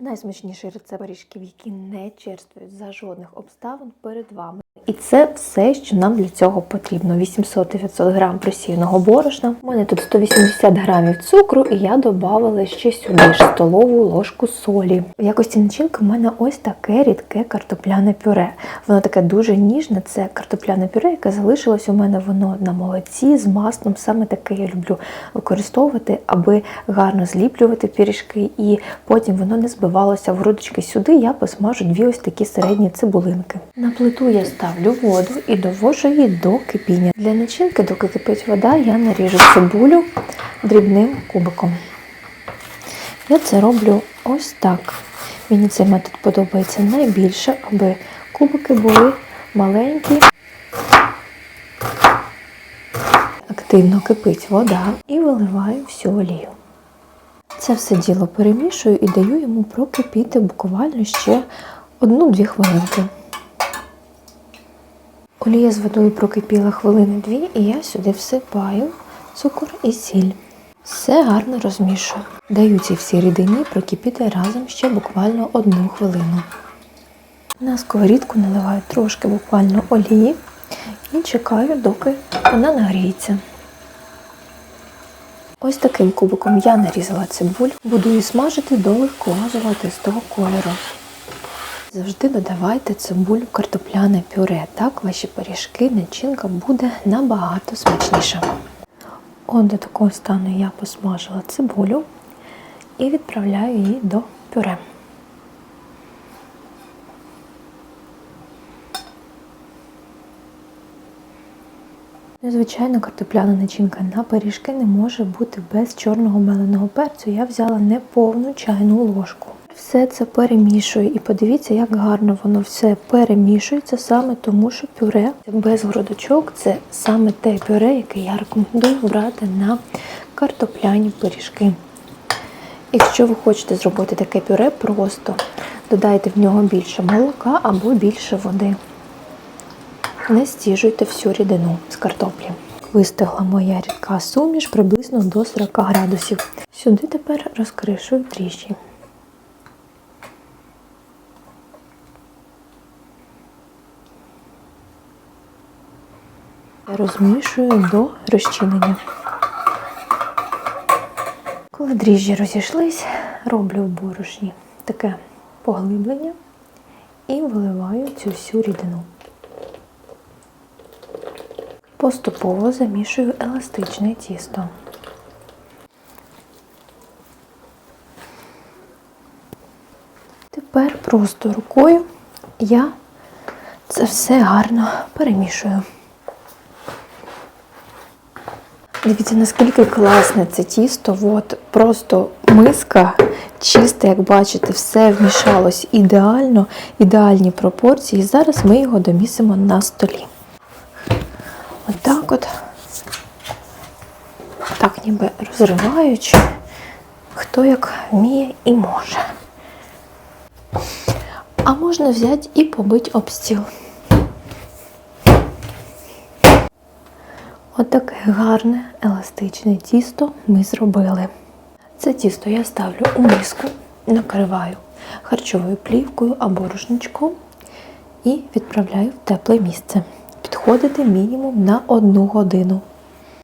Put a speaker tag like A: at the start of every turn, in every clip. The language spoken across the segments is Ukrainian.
A: Найсмачніший рецепт пиріжків, які не черствують за жодних обставин перед вами. І це все, що нам для цього потрібно. 800-900 грам просіяного борошна. У мене тут 180 грамів цукру, і я додавала ще сюди ж столову ложку солі. В якості начинки в мене ось таке рідке картопляне пюре. Воно таке дуже ніжне. Це картопляне пюре, яке залишилось у мене воно на молоці з маслом. Саме таке я люблю використовувати, аби гарно зліплювати пиріжки, і потім воно не збивалося в грудочки. Сюди я посмажу дві ось такі середні цибулинки. На плиту я ставлю воду і довожу її до кипіння. Для начинки, доки кипить вода, я наріжу цибулю дрібним кубиком. Я це роблю ось так. Мені цей метод подобається найбільше, аби кубики були маленькі. Активно кипить вода і виливаю всю олію. Це все діло перемішую і даю йому прокипіти буквально ще одну-дві хвилинки. Олія з водою прокипіла хвилини дві, і я сюди всипаю цукор і сіль. Все гарно розмішую. Даю цій всій рідині прокипіти разом ще буквально одну хвилину. На сковорідку наливаю трошки буквально олії і чекаю, доки вона нагріється. Ось таким кубиком я нарізала цибуль, буду її смажити до легкого золотистого кольору. Завжди додавайте цибулю картопляне пюре. Так ваші пиріжки, начинка буде набагато смачніша. От до такого стану я посмажила цибулю і відправляю її до пюре. Звичайно, картопляна начинка на пиріжки не може бути без чорного меленого перцю. Я взяла неповну чайну ложку. Все це перемішую і подивіться, як гарно воно все перемішується саме тому, що пюре без грудочок це саме те пюре, яке я рекомендую брати на картопляні пиріжки. Якщо ви хочете зробити таке пюре, просто додайте в нього більше молока або більше води. Не стіжуйте всю рідину з картоплі. Вистигла моя рідка суміш приблизно до 40 градусів. Сюди тепер розкришую дріжджі. Розмішую до розчинення. Коли дріжджі розійшлись, роблю в борошні таке поглиблення і виливаю цю всю рідину. Поступово замішую еластичне тісто. Тепер просто рукою я це все гарно перемішую. Дивіться, наскільки класне це тісто. От просто миска чиста, як бачите, все вмішалось ідеально, ідеальні пропорції. Зараз ми його домісимо на столі. Отак от, так ніби розриваючи, хто як вміє і може. А можна взяти і побити об стіл. Отаке гарне еластичне тісто ми зробили. Це тісто я ставлю у миску, накриваю харчовою плівкою або рушничком і відправляю в тепле місце. Підходити мінімум на одну годину.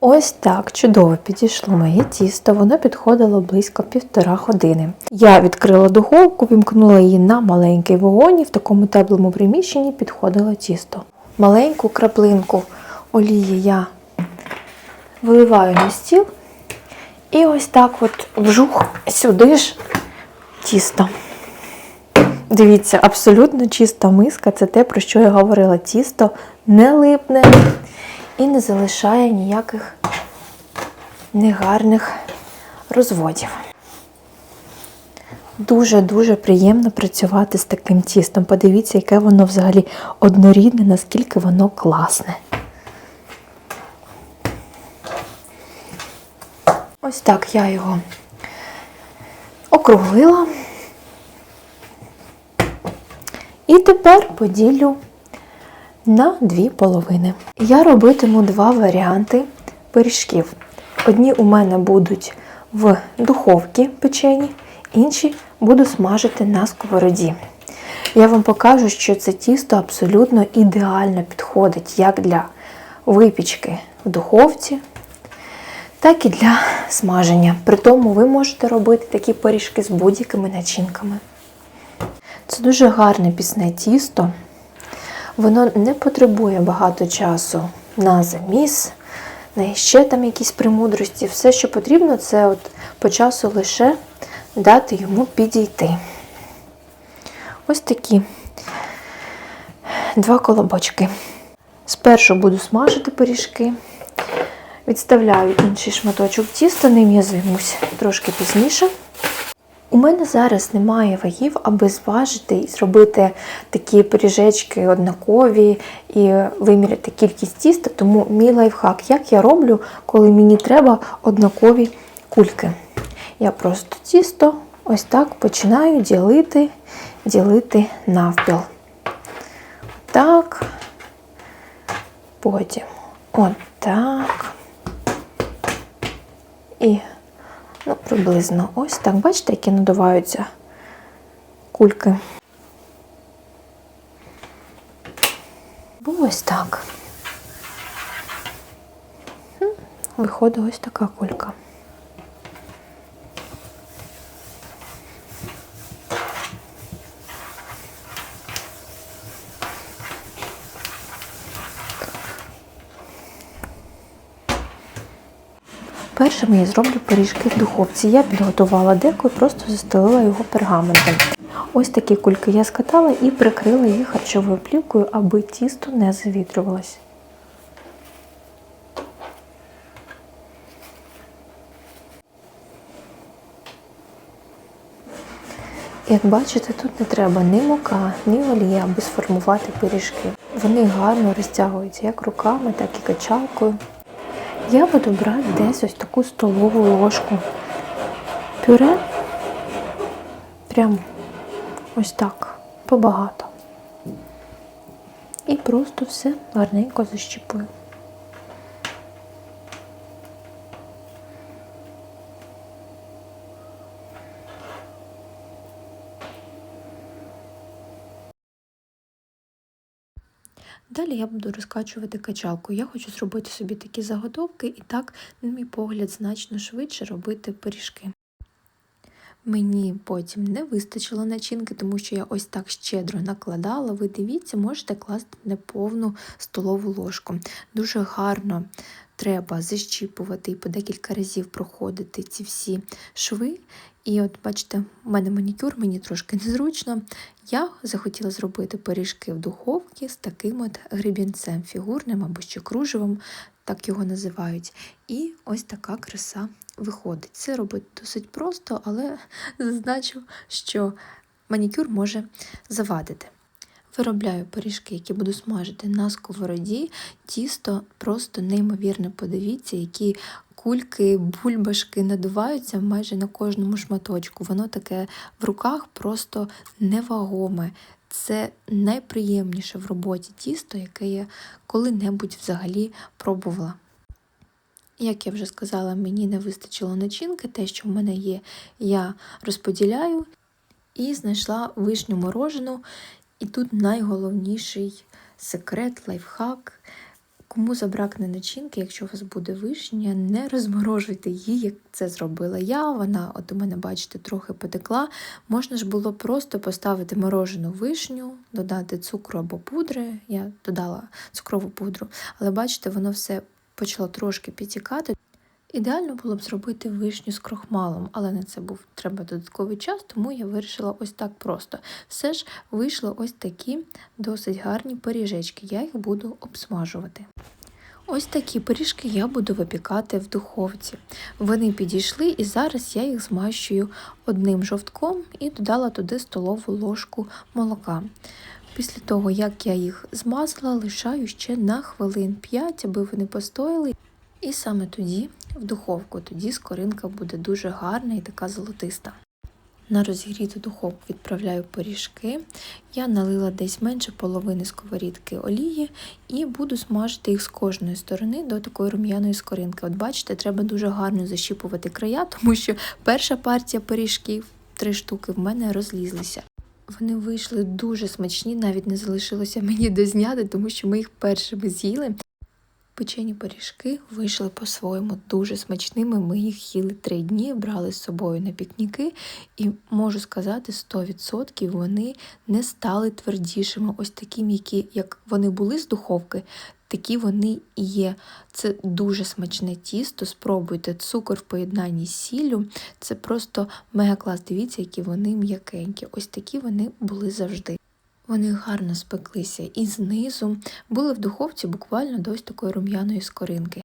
A: Ось так чудово підійшло моє тісто, воно підходило близько півтора години. Я відкрила духовку, вімкнула її на маленький вогонь і в такому теплому приміщенні підходило тісто. Маленьку краплинку олії я виливаю на стіл і ось так от вжух сюди ж тісто. Дивіться, абсолютно чиста миска це те, про що я говорила. Тісто не липне і не залишає ніяких негарних розводів. Дуже-дуже приємно працювати з таким тістом. Подивіться, яке воно взагалі однорідне, наскільки воно класне. Ось так я його округлила. І тепер поділю на дві половини. Я робитиму два варіанти пиріжків. Одні у мене будуть в духовці печені, інші буду смажити на сковороді. Я вам покажу, що це тісто абсолютно ідеально підходить як для випічки в духовці, так і для смаження. При тому ви можете робити такі пиріжки з будь-якими начинками. Це дуже гарне пісне тісто. Воно не потребує багато часу на заміс, на ще там якісь премудрості. Все, що потрібно, це от по часу лише дати йому підійти. Ось такі два колобочки. Спершу буду смажити пиріжки. Відставляю інший шматочок тіста, ним я займусь трошки пізніше. У мене зараз немає вагів, аби зважити і зробити такі пиріжечки однакові і виміряти кількість тіста, тому мій лайфхак, як я роблю, коли мені треба однакові кульки. Я просто тісто ось так починаю ділити, ділити навпіл. Так, потім отак. І Ну, приблизно ось так. Бачите, які надуваються кульки. Бо ось так. Виходить ось така кулька. Першим я зроблю пиріжки в духовці. Я підготувала деко і просто застелила його пергаментом. Ось такі кульки я скатала і прикрила їх харчовою плівкою, аби тісто не завітрювалось. Як бачите, тут не треба ні мука, ні олія, аби сформувати пиріжки. Вони гарно розтягуються як руками, так і качалкою. Я буду брати десь ось таку столову ложку пюре. Прям ось так, побагато. І просто все гарненько защіпую. Далі я буду розкачувати качалку. Я хочу зробити собі такі заготовки і так, на мій погляд, значно швидше робити пиріжки. Мені потім не вистачило начинки, тому що я ось так щедро накладала. Ви дивіться, можете класти неповну столову ложку. Дуже гарно треба защіпувати і по декілька разів проходити ці всі шви. І от, бачите, у мене манікюр, мені трошки незручно. Я захотіла зробити пиріжки в духовці з таким от гребінцем фігурним або ще кружевом, так його називають. І ось така краса виходить. Це робити досить просто, але зазначу, що манікюр може завадити. Виробляю пиріжки, які буду смажити на сковороді. Тісто просто неймовірно подивіться, які кульки, бульбашки надуваються майже на кожному шматочку. Воно таке в руках просто невагоме. Це найприємніше в роботі тісто, яке я коли-небудь взагалі пробувала. Як я вже сказала, мені не вистачило начинки, те, що в мене є, я розподіляю і знайшла вишню морожену. І тут найголовніший секрет, лайфхак. Кому забракне начинки, якщо у вас буде вишня, не розморожуйте її, як це зробила я. Вона, от у мене, бачите, трохи потекла. Можна ж було просто поставити морожену вишню, додати цукру або пудри. Я додала цукрову пудру, але бачите, воно все почало трошки підтікати. Ідеально було б зробити вишню з крохмалом, але на це був треба додатковий час, тому я вирішила ось так просто. Все ж вийшло ось такі досить гарні пиріжечки, я їх буду обсмажувати. Ось такі пиріжки я буду випікати в духовці. Вони підійшли і зараз я їх змащую одним жовтком і додала туди столову ложку молока. Після того, як я їх змазала, лишаю ще на хвилин 5, аби вони постояли. І саме тоді в духовку, тоді скоринка буде дуже гарна і така золотиста. На розігріту духовку відправляю пиріжки. Я налила десь менше половини сковорідки олії і буду смажити їх з кожної сторони до такої рум'яної скоринки. От бачите, треба дуже гарно защіпувати края, тому що перша партія пиріжків три штуки в мене розлізлися. Вони вийшли дуже смачні, навіть не залишилося мені дозняти, тому що ми їх першими з'їли. Печені пиріжки вийшли по-своєму дуже смачними. Ми їх їли три дні, брали з собою на пікніки, і можу сказати, 100% вони не стали твердішими. Ось такі м'які, як вони були з духовки, такі вони і є. Це дуже смачне тісто. Спробуйте цукор в поєднанні з сіллю. Це просто мега клас. Дивіться, які вони м'якенькі. Ось такі вони були завжди. Вони гарно спеклися і знизу були в духовці буквально до ось такої рум'яної скоринки.